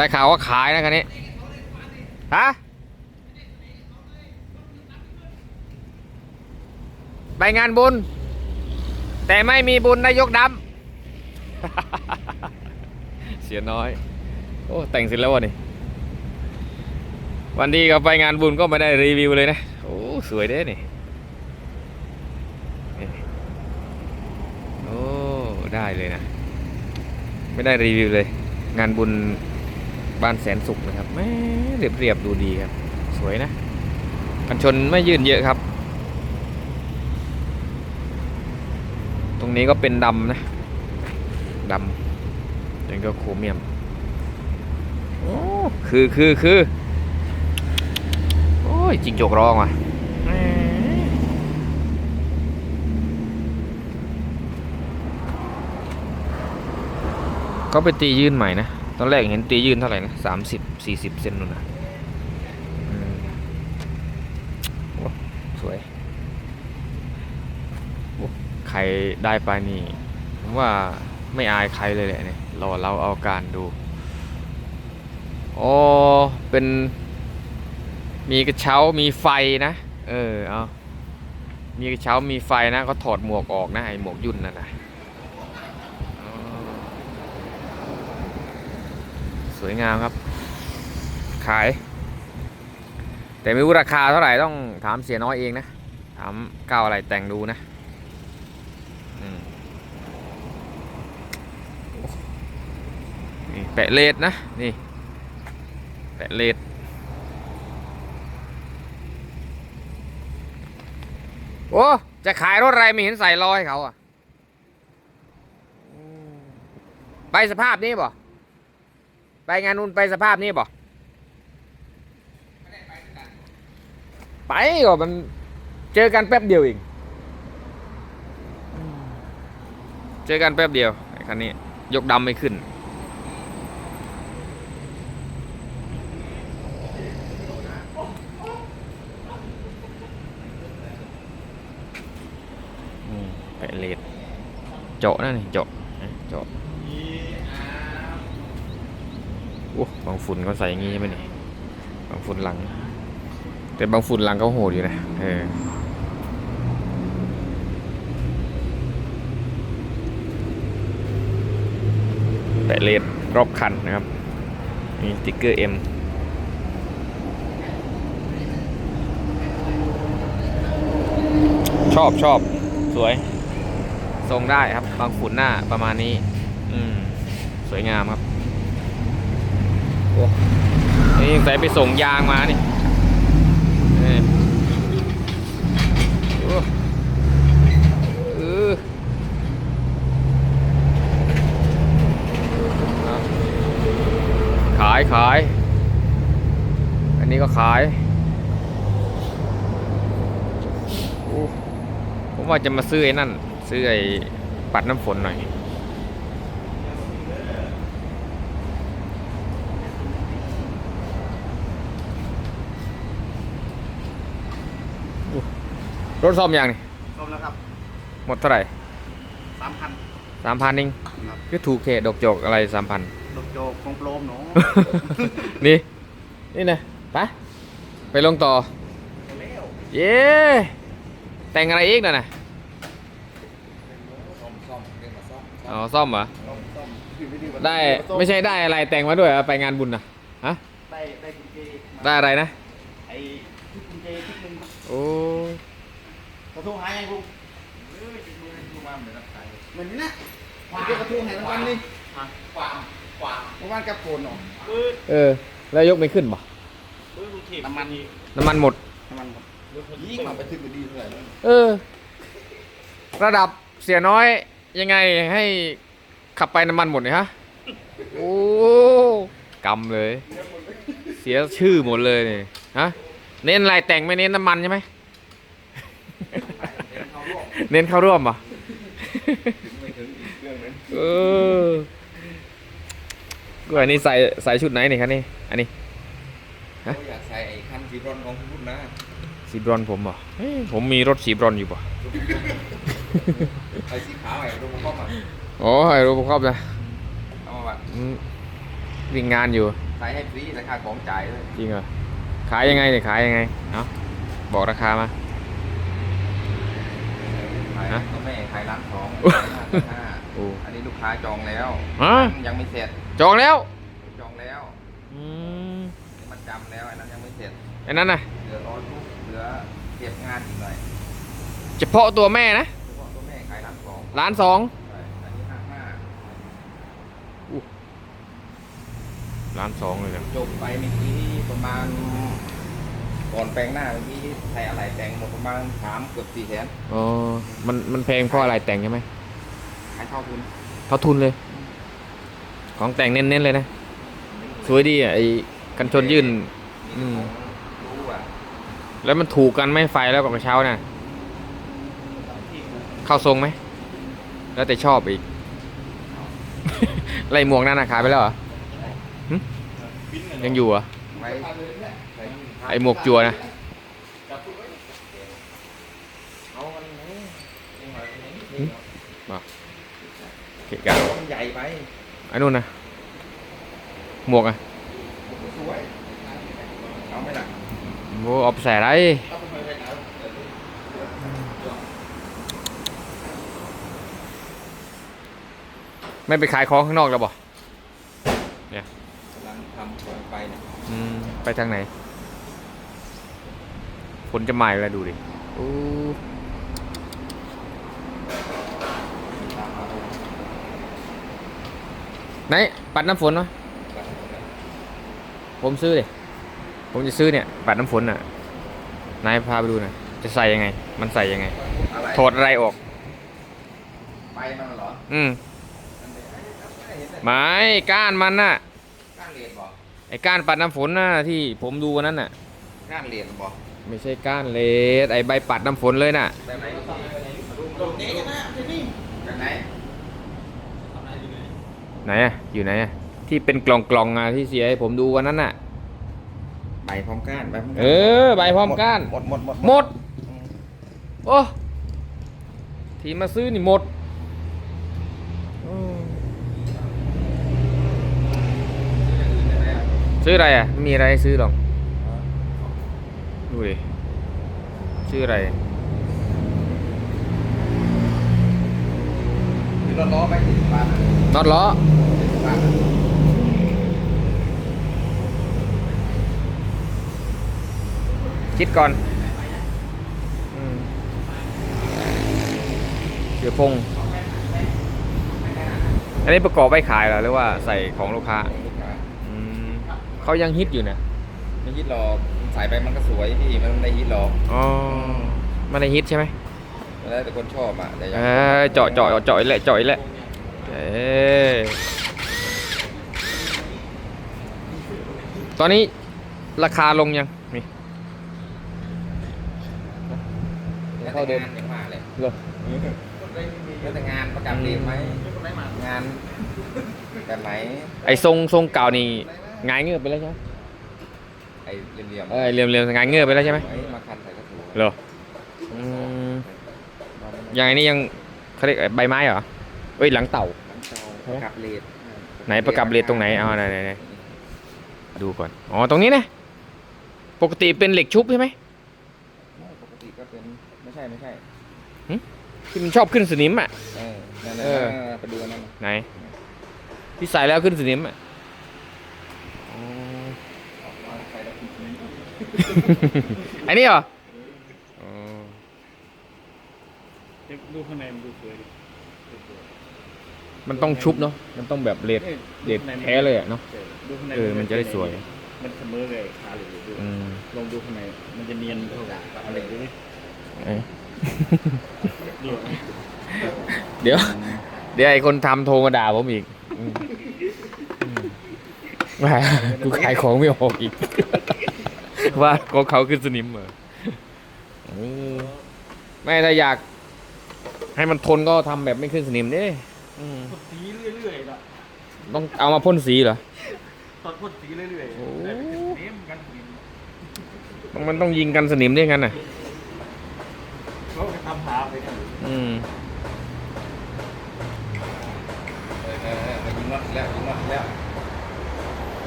ได้ข่าวว่าขายนะคันนี้ ฮะ ไปงานบุญ แต่ไม่มีบุญนายกดำ เสียน้อย โอ้ แต่งเสร็จแล้ววะนี่ วันที่เขาไปงานบุญก็ไม่ได้รีวิวเลยนะ โอ้ สวยเด้นี่โอ้ ได้เลยนะ ไม่ได้รีวิวเลย งานบุญ บ้านแสนสุขนะครับแม่เรียบเรียบๆดูดีครับ สวยนะกันชนไม่ยื่นเยอะครับ ตรงนี้ก็เป็นดำนะดำนี่ก็โครเมียมโอ้คือคือคือโอ้ยจิงจกร้องว่ะก็ไปตียื่นใหม่นะ ตอนแรกเห็นตียื่นเท่าไหร่นะสามสิบสี่สิบเซนนู่นนะโอ้สวยโอ้ใครได้ไปนี่ผมว่าไม่อายใครเลยแหละเนี่ยรอเราเอาการดูอ๋อเป็น มีกระเช้ามีไฟนะ เออเอามีกระเช้ามีไฟนะก็ถอดหมวกออกนะไอหมวกยุ่นนั่นนะอ๋อ สวยงามครับ ขาย แต่ไม่รู้ราคาเท่าไหร่ต้องถามเสียน้อยเองนะ ถามก้าวอะไรแต่งดูนะนี่แปะเลดนะ นี่แปะเลดโอ้ จะขายรถอะไรไม่เห็นใส่รอยเขาอะ ไปสภาพนี้บ่ ไปงานนู่นไปสภาพนี้บ่ไปก็มันเจอกันแป๊บเดียวเองเจอกันแป๊บเดียวไอ้คันนี้ ยกดำไม่ขึ้นอืมแปะเลดเจาะนั่นนี่เจาะเจาะ โอ้บางฝุ่นเขาใส่อย่างงี้ใช่ไหมนี่บางฝุ่นหลัง แต่บางฝุ่นหลังเขาโหดอยู่นะเออแปะเลดรอบคันนะครับมีสติ๊กเกอร์ M ชอบชอบสวย ทรงได้ครับ บางฝุ่นหน้าประมาณนี้ อืม สวยงามครับ นี่ใส่ไปส่งยางมานี่ขายขาย อันนี้ก็ขาย ผมว่าจะมาซื้อไอ้นั่น ซื้อไอ้ปัดน้ำฝนหน่อย รถซ่อมยังนี่รวมแล้วครับ หมดเท่าไหร่สามพันสามพันเองครับ ก็ถูกเทดอกจกอะไรสามพันดอกโจกของโปรมหนูนี่ นี่นะไปไปลงต่อเร็วเย้แต่งอะไรอีกน่ะนะซ่อมซ่อมเรียกมาซ่อมอ๋อซ่อมเหรอ ซ่อมซ่อมคือวิธีว่าได้ไม่ใช่ได้อะไรแต่งมาด้วยเหรอไปงานบุญนะฮะได้ได้กุญแจมาได้อะไรนะไอ้ที่กุญแจที่หนึ่งโอ้ก ระทู้หายยังลุงเอ้ยจุดมือดูมาเหมือนรับสายเหมือนนะมันจะกระทู้หายรางวัลนี่ขวางขวางรางวัลกับโกนเนาะเออ แล้วยกไม่ขึ้นบ่น้ำมันน้ำมันหมดน้ำมันหมดยิ่งมาไปถึงก็ดีเท่าไหร่แล้วเออ ระดับเสียน้อยยังไงให้ขับไปน้ำมันหมดเนี่ยฮะ โอ้กำเลย เสียชื่อหมดเลยนี่ฮะ เน้นอะไรแต่งไม่เน้นน้ำมันใช่ไหม เน้นเข้าร่วมป่ะไม่ถึงอีกเรื่องนึงเออก็อันนี้ใส่ใส่ชุดไหนนี่ครับนี่ อันนี้เขาอยากใส่ไอ้คันสีบรอนซ์ของคุณนะสีบรอนซ์ผมป่ะเฮ้ยผมมีรถสีบรอนซ์อยู่ป่ะไอ้สีขาวไอ้โรบอคอปอะอ๋อไอ้โรบคอปนะเอามาแบบอืมวิ่งงานอยู่ใส่ให้ฟรีราคาของจ่ายเลยจริงเหรอขายยังไงเนี่ยขายยังไงเอ้าบอกราคามาขาย ฮะก็แม่ขายร้านทองโอ้ห้าโอ้อันนี้ลูกค้าจองแล้วฮะยังไม่เสร็จจองแล้วจองแล้วอืมมันจำแล้วอันนั้นยังไม่เสร็จไอ้นั้นน่ะเหลือรอลูกเหลือเก็บงานอีกหน่อยเฉพาะตัวแม่นะเฉพาะตัวแม่ขายร้านทองล้านสองใช่อันนี้ห้าห้าล้านสองเลยนะจบไปเมื่อกี้ประมาณ ก่อนแปลงหน้าเมื่อกี้ใช้อะไรแต่งหมดประมาณสามเกือบสี่แสนอ๋อ มันมันแพงเพราะอะไรแต่งใช่ไหมขายเท่าทุนเท่าทุนเลย ของแต่งเน้นๆเลยนะ สวยดีอะไอ้กันชนยื่น อืม รู้อะแล้วมันถูกกันไหม่ไฟแล้วกับกระเช้าน่ะเข้าทรงไหม แล้วแต่ชอบอีกไรหมวกนั่นน่ะขายไปแล้วเหรอหึยังอยู่เหรอ ไว้ใส่ไอหมวกจัวนะเอามันนี้นี่หน่อยนี่หึเกะกะมันใหญ่ไปไอ้นู่นนะหมวกอะสวยเอาไหมล่ะโอ้เอาไปใส่อะไรไม่ไปขายของข้างนอกแล้วบ่กำลังทำของไปเนี่ยอืมไปทางไหนฝนจะมาอีกแล้วดูดิโอ้ตามมาดูไหนปัดน้ำฝนวะผมซื้อดิผมจะซื้อเนี่ย ปัดน้ำฝนน่ะนายพาไปดูหน่อยจะใส่ยังไง มันใส่ยังไงอะไรถอดอะไรออก ไปมันเหรออืมมันเป็นไอ้ไม่เห็นเลยไม้ก้านมันน่ะก้านเหรียญบอกไอ้ก้านปัดน้ำฝนน่ะที่ผมดูวันนั้นน่ะก้านเหรียญบอกไม่ใช่ก้านเลสไอ้ใบปัดน้ำฝนเลยน่ะ แบบไหนดูดูดูเจ๊กันนะที่นี่แบบไหนไหนอะอยู่ไหนอะที่เป็นกล่องกล่องๆอะที่เสียให้ผมดูวันนั้นน่ะ ใบพร้อมก้านใบพร้อมเออใบพร้อมก้าน หมดหมดหมดหมดอืมโอ้ ที่มาซื้อนี่หมดอืม ซื้ออะไรอะไม่มีอะไรให้ซื้อหรอกดูดิซื้ออะไรคือเราล้อไปถึงบาทน็อตล้อบาทคิดก่อนอืมเดี๋ยวพง อันนี้ประกอบไว้ขายเหรอหรือว่าใส่ของลูกค้าอืม เขายังฮิตอยู่นะไม่ฮิตหรอกใส่ไปมันก็สวยพี่มันไม่ได้ฮิตหรอกอ๋อมันในฮิตใช่ไหมแล้วแต่คนชอบอะแต่ยังเออเจาะเจาะเจาะอีกแหละเจาะอีกแหละเอ้ยตอนนี้ราคาลงยังนี่แล้วแต่งานยังมาเลยเหรอแล้วแต่งานประกาศเรียนไหมงานแบบไหนไอ้ทรงทรงเก่านี่ห งายเงือบไปแล้วใช่ไหมไอ้เหลี่ยมๆเออเหลี่ยมเหลี่ยมหงายเงือบไปแล้วใช่ไหมไว้มาคันใส่กระสุนเหรออืมยังไงนี่ยังเขาเรียกใบไม้เหรอเอ้ยหลังเต่า ประกับเลดไหนประกับเลนตรงไหนเอาไหนไหนไหนดูก่อน อ๋อ ตรงนี้นะ ปกติเป็นเหล็กชุบใช่ไหมไม่ปกติก็เป็น ไม่ใช่ไม่ใช่ที่มันชอบขึ้นสนิมอะ เออนั่นเออๆไปดูอันนั่นน่ะไหน ที่ใส่แล้วขึ้นสนิมอะอ๋อ เอาใส่แล้วปิดนี้ อันนี้เหรออ๋อดูข้างในมันดูสวยดิมันต้องชุบเนาะ มันต้องแบบเลดเลดแท้เลยอะเนาะ ดูข้างในเออ มันจะได้สวย มันเสมอเลยขาเหลยดูอืมลองดูข้างในมันจะเนียนเท่ากับอะไรดูดิเอ้ยดูเดี๋ยว เดี๋ยวไอ้คนทำโทรมาด่าผมอีกอืมอืมว่ากูขายของไม่ออกอีก ว่าของเขาขึ้นสนิมเหรอเออไม่ถ้าอยาก ให้มันทนก็ทำแบบไม่ขึ้นสนิมดิอืมพ่นสีเรื่อยๆล่ะต้องเอามาพ่นสีเหรอตอนพ่นสีเรื่อยโอ้ๆได้ไปเป็นเนมกันสีต้องมันต้องยิงกันสนิมด้วยกันน่ะเขาไปทำหาไปกันอืมเออเออเออมายิงน็อตแล้วยิงน็อตแล้ว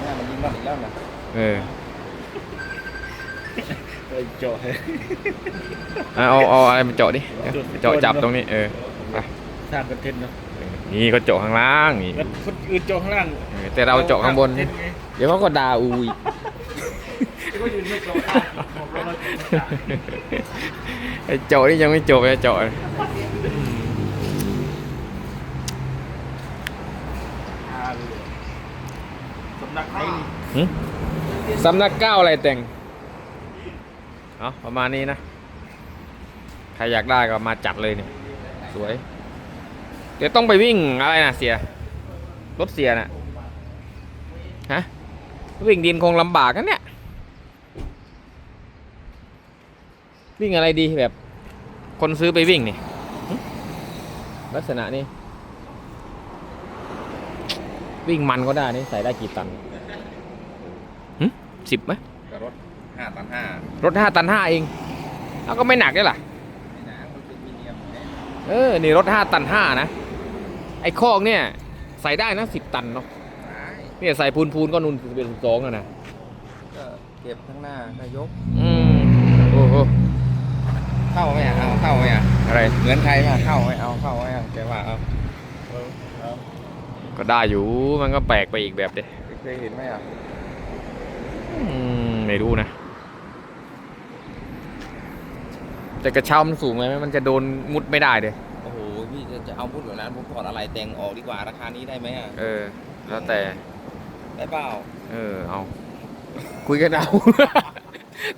เนี่ยมันยิงน็อตอีกแล้วนะเออ เออเจาะให้เอาเอาเอาอะไรมาเจาะดิเจาะจับตรงนี้เออไปสร้างคอนเทนต์เนาะนี่ก็เจาะข้างล่างนี่แล้วคนอื่นเจาะข้างล่างเออแต่เราเจาะข้างบนเทนต์ไงเดี๋ยวเขาก็ด่าอูอีกก็ยืนไม่เจาะข้างผมเราเราเจาะไอ้เจาะนี่ยังไม่จบเลยเจาะข้างเลยสำนักไหนนี่หึสำนักเก้าอะไรแต่ง เอาประมาณนี้นะ ใครอยากได้ก็มาจัดเลยเนี่ย สวย เดี๋ยวต้องไปวิ่งอะไรนะเสีย รถเสียน่ะ ฮะ วิ่งดินคงลำบากกันเนี่ย วิ่งอะไรดีแบบ คนซื้อไปวิ่งนี่ ลักษณะนี้ วิ่งมันก็ได้นี่ใส่ได้กี่ตันหึสิบไหม ห้าตันห้ารถห้าตันห้าเองแล้วก็ไม่หนักด้วยล่ะไม่หนามันเป็นมีเนียมเนี่ยเออนี่รถห้าตันห้านะ ไอ้คอกเนี่ย ใส่ได้นะสิบตันเนาะตายเนี่ยใส่พูนพูนๆก็นุ่นเป็นสองอะนะก็เก็บข้างหน้าก็ยก อืมโอ้โหเข้าไหมอะเอาเข้าไหมอะอะไรเหมือนใครมาเข้าไหมเอาเข้าไหมอะแกว่าเอาเออเอาก็ได้อยู่มันก็แปลกไปอีกแบบเด้เคยเห็นไหมอะอืมไม่รู้นะ แต่กระเช้ามันสูงไหมมันจะโดนมุดไม่ได้เด้โอ้โหพี่จะจะเอาพูดแบบนั้นผมถอดอะไรแต่งออกดีกว่าราคานี้ได้ไหมอะเออ แล้วแต่ ได้เปล่าเออ เอา คุยกันเอา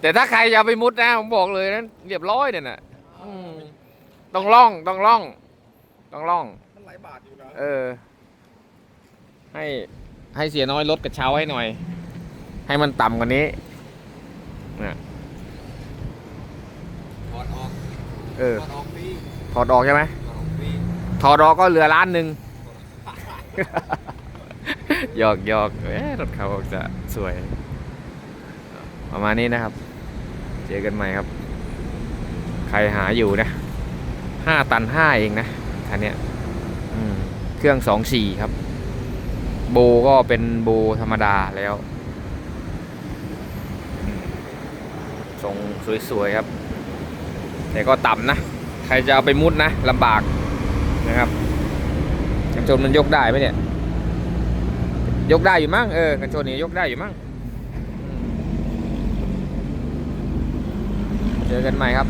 แต่ถ้าใครจะเอาไปมุดนะผมบอกเลยนะเรียบร้อยเนี่ยนะอืมต้องล่องต้องล่อง ต้องล่อง มันหลายบาทอยู่นะเออ ให้ให้เสียน้อยลดกระเช้าให้หน่อย ให้มันต่ำกว่านี้เนี่ย ถอดออก เออถอดออกพี่ถอดออกใช่ไหมถอดออกพี่ถอดออกก็เหลือล้านหนึ่งหยอกหยอกเอ๊ะรถเขาจะสวย ประมาณนี้นะครับ เจอกันใหม่ครับ ใครหาอยู่นะห้าตันห้าเองนะคันเนี้ยอืมเครื่องสองสี่ครับ โบก็เป็นโบธรรมดาแล้วอืมทรงสวยๆครับ แต่ก็ต่ำนะ ใครจะเอาไปมุดนะลำบากนะครับกันชนมันยกได้ไหมเนี่ย ยกได้อยู่มั้งเออกันชนนี่ยกได้อยู่มั้งเจอกันใหม่ครับ